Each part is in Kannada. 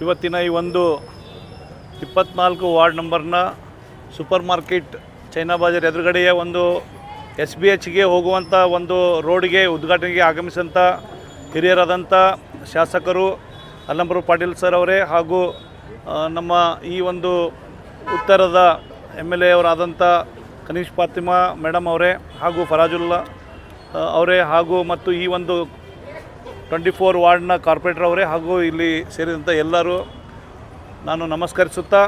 ಇವತ್ತಿನ ಈ ಒಂದು ಇಪ್ಪತ್ನಾಲ್ಕು ವಾರ್ಡ್ ನಂಬರ್ನ ಸೂಪರ್ ಮಾರ್ಕೆಟ್ ಚೈನಾ ಬಾಜಾರ್ ಎದುರುಗಡೆಯ ಒಂದು ಎಸ್ ಬಿ ಎಚ್ಗೆ ಹೋಗುವಂಥ ಒಂದು ರೋಡ್ಗೆ ಉದ್ಘಾಟನೆಗೆ ಆಗಮಿಸಿದಂಥ ಹಿರಿಯರಾದಂಥ ಶಾಸಕರು ಅಲ್ಲಂಬರು ಪಾಟೀಲ್ ಸರ್ ಅವರೇ ಹಾಗೂ ನಮ್ಮ ಈ ಒಂದು ಉತ್ತರದ ಎಂ ಎಲ್ ಎ ಅವರಾದಂಥ ಕನೀಶ್ ಫಾತಿಮಾ ಮೇಡಮ್ ಅವರೇ ಹಾಗೂ ಫರಾಜುಲ್ಲಾ ಅವರೇ ಹಾಗೂ ಮತ್ತು ಈ ಒಂದು ಟ್ವೆಂಟಿ ಫೋರ್ ವಾರ್ಡ್ನ ಕಾರ್ಪೊರೇಟರ್ ಅವರೇ ಹಾಗೂ ಇಲ್ಲಿ ಸೇರಿದಂಥ ಎಲ್ಲರೂ ನಾನು ನಮಸ್ಕರಿಸುತ್ತಾ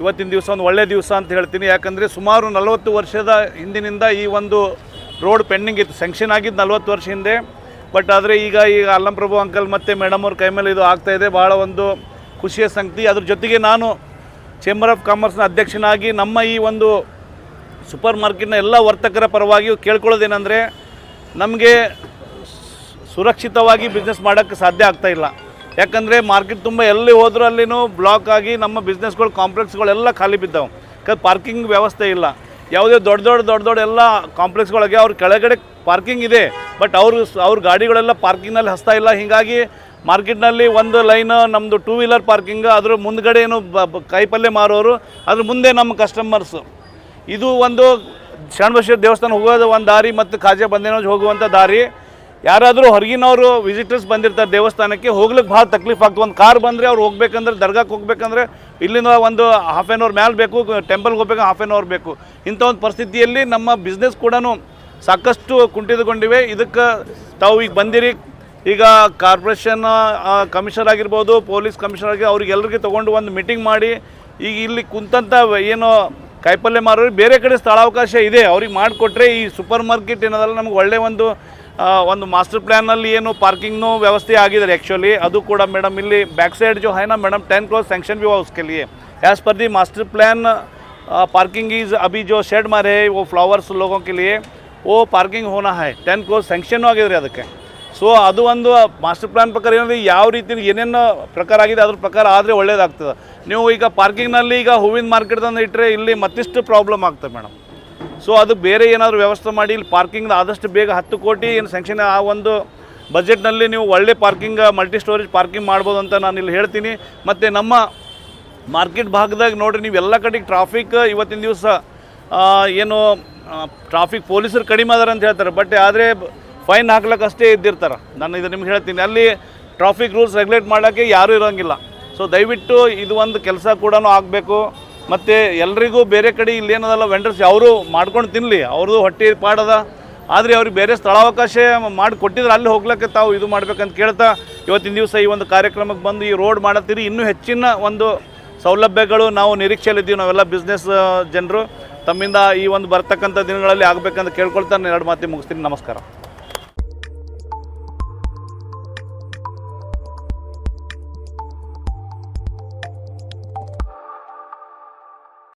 ಇವತ್ತಿನ ದಿವಸ ಒಂದು ಒಳ್ಳೆಯ ದಿವಸ ಅಂತ ಹೇಳ್ತೀನಿ. ಯಾಕಂದರೆ ಸುಮಾರು ನಲವತ್ತು ವರ್ಷದ ಹಿಂದಿನಿಂದ ಈ ಒಂದು ರೋಡ್ ಪೆಂಡಿಂಗ್ ಇತ್ತು. ಸ್ಯಾಂಕ್ಷನ್ ಆಗಿದ್ದು ನಲವತ್ತು ವರ್ಷ ಹಿಂದೆ. ಬಟ್ ಆದರೆ ಈಗ ಈಗ ಅಲ್ಲಂಪ್ರಭು ಅಂಕಲ್ ಮತ್ತು ಮೇಡಮ್ ಅವ್ರ ಕೈ ಮೇಲೆ ಇದು. ಆಗ್ತಾಯಿದೆ ಭಾಳ ಒಂದು ಖುಷಿಯ ಸಂಗತಿ. ಅದ್ರ ಜೊತೆಗೆ ನಾನು ಚೇಂಬರ್ ಆಫ್ ಕಾಮರ್ಸ್ನ ಅಧ್ಯಕ್ಷನಾಗಿ ನಮ್ಮ ಈ ಒಂದು ಸೂಪರ್ ಮಾರ್ಕೆಟ್ನ ಎಲ್ಲ ವರ್ತಕರ ಪರವಾಗಿ ಕೇಳ್ಕೊಳ್ಳೋದೇನೆಂದರೆ ನಮಗೆ ಸುರಕ್ಷಿತವಾಗಿ ಬಿಸ್ನೆಸ್ ಮಾಡೋಕ್ಕೆ ಸಾಧ್ಯ ಆಗ್ತಾ ಇಲ್ಲ. ಯಾಕಂದರೆ ಮಾರ್ಕೆಟ್ ತುಂಬ ಎಲ್ಲಿ ಹೋದರೂ ಅಲ್ಲಿನೂ ಬ್ಲಾಕ್ ಆಗಿ ನಮ್ಮ ಬಿಸ್ನೆಸ್ಗಳು ಕಾಂಪ್ಲೆಕ್ಸ್ಗಳೆಲ್ಲ ಖಾಲಿ ಬಿದ್ದಾವೆ. ಯಾಕಂದ್ರೆ ಪಾರ್ಕಿಂಗ್ ವ್ಯವಸ್ಥೆ ಇಲ್ಲ. ಯಾವುದೇ ದೊಡ್ಡ ದೊಡ್ಡ ದೊಡ್ಡ ದೊಡ್ಡ ಎಲ್ಲ ಕಾಂಪ್ಲೆಕ್ಸ್ಗಳಿಗೆ ಅವ್ರ ಕೆಳಗಡೆ ಪಾರ್ಕಿಂಗ್ ಇದೆ. ಬಟ್ ಅವರು ಅವ್ರ ಗಾಡಿಗಳೆಲ್ಲ ಪಾರ್ಕಿಂಗ್ನಲ್ಲಿ ಹಸ್ತಾ ಇಲ್ಲ. ಹೀಗಾಗಿ ಮಾರ್ಕೆಟ್ನಲ್ಲಿ ಒಂದು ಲೈನ್ ನಮ್ಮದು ಟೂ ವೀಲರ್ ಪಾರ್ಕಿಂಗ್ ಅದ್ರ ಮುಂದ್ಗಡೆ ಏನು ಕಾಯಿಪಲ್ಯ ಮಾರೋರು, ಅದ್ರ ಮುಂದೆ ನಮ್ಮ ಕಸ್ಟಮರ್ಸು ಇದು ಒಂದು ಶರಣಬಸವೇಶ್ವರ ದೇವಸ್ಥಾನ ಹೋಗೋದು ಒಂದು ದಾರಿ ಮತ್ತು ಖಾಜಾ ಬಂದೇನೋಜ್ ಹೋಗುವಂಥ ದಾರಿ. ಯಾರಾದರೂ ಹೊರಗಿನವರು ವಿಸಿಟರ್ಸ್ ಬಂದಿರ್ತಾರೆ ದೇವಸ್ಥಾನಕ್ಕೆ, ಹೋಗ್ಲಿಕ್ಕೆ ಭಾಳ ತಕ್ಲೀಫ್ ಆಗ್ತದೆ. ಒಂದು ಕಾರ್ ಬಂದರೆ ಅವ್ರು ಹೋಗ್ಬೇಕಂದ್ರೆ, ದರ್ಗಾಕ್ಕೆ ಹೋಗ್ಬೇಕಂದ್ರೆ ಇಲ್ಲಿಂದ ಒಂದು ಹಾಫ್ ಆನ್ ಅವರ್ ಮ್ಯಾಲೆ ಬೇಕು ಟೆಂಪಲ್ಗೆ ಹೋಗ್ಬೇಕು ಹಾಫ್ ಆನ್ ಅವರ್ ಬೇಕು. ಇಂಥ ಒಂದು ಪರಿಸ್ಥಿತಿಯಲ್ಲಿ ನಮ್ಮ ಬಿಸ್ನೆಸ್ ಕೂಡ ಸಾಕಷ್ಟು ಕುಂಠಿತಗೊಂಡಿವೆ. ಇದಕ್ಕೆ ತಾವು ಈಗ ಬಂದಿರಿ. ಈಗ ಕಾರ್ಪೊರೇಷನ್ ಕಮಿಷನರ್ ಆಗಿರ್ಬೋದು ಪೊಲೀಸ್ ಕಮಿಷನರ್ ಆಗಿ ಅವ್ರಿಗೆಲ್ಲರಿಗೆ ತೊಗೊಂಡು ಒಂದು ಮೀಟಿಂಗ್ ಮಾಡಿ, ಈಗ ಇಲ್ಲಿ ಕುಂತಂಥ ಏನು ಕಾಯಿಪಲ್ಯ ಮಾರೋರಿಗೆ ಬೇರೆ ಕಡೆ ಸ್ಥಳಾವಕಾಶ ಇದೆ. ಅವ್ರಿಗೆ ಮಾಡಿಕೊಟ್ರೆ ಈ ಸೂಪರ್ ಮಾರ್ಕೆಟ್ ಏನದಲ್ಲ, ನಮ್ಗೆ ಒಳ್ಳೆಯ ಒಂದು ಒಂದು ಮಾಸ್ಟರ್ ಪ್ಲ್ಯಾನಲ್ಲಿ ಏನು ಪಾರ್ಕಿಂಗ್ನು ವ್ಯವಸ್ಥೆ ಆಗಿದೆ ಆ್ಯಕ್ಚುಲಿ ಅದು ಕೂಡ ಮೇಡಮ್ ಇಲ್ಲಿ बैक साइड जो है ना मैडम टेन क्रोर सेंक्शन भी हुआ उसके लिए as per the master plan parking is अभी जो शेड मारे है वो फ्लावर्स लोगों के लिए वो parking Hona high ten crore sanction ಆಗಿದ್ರಿ ಅದಕ್ಕೆ ಸೊ ಅದು ಒಂದು ಮಾಸ್ಟರ್ ಪ್ಲಾನ್ ಪ್ರಕಾರ ಏನಂದರೆ ಯಾವ ರೀತಿ ಏನೇನು ಪ್ರಕಾರ ಆಗಿದೆ ಅದ್ರ ಪ್ರಕಾರ ಆದರೆ ಒಳ್ಳೇದಾಗ್ತದೆ ನೀವು ಈಗ ಪಾರ್ಕಿಂಗ್ನಲ್ಲಿ ಈಗ ಹೂವಿನ ಮಾರ್ಕೆಟ್ ತಂದು ಇಟ್ಟರೆ ಇಲ್ಲಿ ಮತ್ತಿಷ್ಟು ಪ್ರಾಬ್ಲಮ್ ಆಗ್ತದೆ ಮೇಡಮ್ ಸೊ ಅದು ಬೇರೆ ಏನಾದರೂ ವ್ಯವಸ್ಥೆ ಮಾಡಿ, ಇಲ್ಲಿ ಪಾರ್ಕಿಂಗ್ ಆದಷ್ಟು ಬೇಗ ಹತ್ತು ಕೋಟಿ ಏನು ಸ್ಯಾಂಕ್ಷನ್ ಆ ಒಂದು ಬಜೆಟ್ನಲ್ಲಿ ನೀವು ಒಳ್ಳೆ ಪಾರ್ಕಿಂಗ್ ಮಲ್ಟಿ ಸ್ಟೋರೇಜ್ ಪಾರ್ಕಿಂಗ್ ಮಾಡ್ಬೋದು ಅಂತ ನಾನು ಇಲ್ಲಿ ಹೇಳ್ತೀನಿ. ಮತ್ತು ನಮ್ಮ ಮಾರ್ಕೆಟ್ ಭಾಗದಾಗ ನೋಡಿರಿ, ನೀವು ಎಲ್ಲ ಕಡೆಗೆ ಟ್ರಾಫಿಕ್ ಇವತ್ತಿನ ದಿವಸ ಏನು ಟ್ರಾಫಿಕ್ ಪೊಲೀಸರು ಕಡಿಮೆ ಅದಾರ ಅಂತ ಹೇಳ್ತಾರೆ. ಬಟ್ ಆದರೆ ಫೈನ್ ಹಾಕ್ಲಕ್ಕೆ ಅಷ್ಟೇ ಇದ್ದಿರ್ತಾರೆ. ನಾನು ಇದು ನಿಮ್ಗೆ ಹೇಳ್ತೀನಿ. ಅಲ್ಲಿ ಟ್ರಾಫಿಕ್ ರೂಲ್ಸ್ ರೆಗ್ಯುಲೇಟ್ ಮಾಡೋಕ್ಕೆ ಯಾರೂ ಇರೋಂಗಿಲ್ಲ. ಸೊ ದಯವಿಟ್ಟು ಇದು ಒಂದು ಕೆಲಸ ಕೂಡ ಆಗಬೇಕು. ಮತ್ತು ಎಲ್ರಿಗೂ ಬೇರೆ ಕಡೆ ಇಲ್ಲೇನದಲ್ಲ ವೆಂಡರ್ಸ್ ಅವರು ಮಾಡ್ಕೊಂಡು ತಿನ್ನಲಿ ಅವ್ರದ್ದು ಹೊಟ್ಟೆ ಪಾಡದ. ಆದರೆ ಅವ್ರಿಗೆ ಬೇರೆ ಸ್ಥಳಾವಕಾಶ ಮಾಡಿ ಕೊಟ್ಟಿದ್ರೆ ಅಲ್ಲಿ ಹೋಗ್ಲಿಕ್ಕೆ ತಾವು ಇದು ಮಾಡ್ಬೇಕಂತ ಕೇಳ್ತಾ ಇವತ್ತಿನ ದಿವಸ ಈ ಒಂದು ಕಾರ್ಯಕ್ರಮಕ್ಕೆ ಬಂದು ಈ ರೋಡ್ ಮಾಡತ್ತೀರಿ. ಇನ್ನೂ ಹೆಚ್ಚಿನ ಒಂದು ಸೌಲಭ್ಯಗಳು ನಾವು ನಿರೀಕ್ಷೆಯಲ್ಲಿದ್ದೀವಿ ನಾವೆಲ್ಲ ಬಿಸ್ನೆಸ್ ಜನರು ತಮ್ಮಿಂದ ಈ ಒಂದು ಬರ್ತಕ್ಕಂಥ ದಿನಗಳಲ್ಲಿ ಆಗಬೇಕಂತ ಕೇಳ್ಕೊಳ್ತಾ ನಾನು ಎರಡು ಮಾತಿ ಮುಗಿಸ್ತೀನಿ. ನಮಸ್ಕಾರ.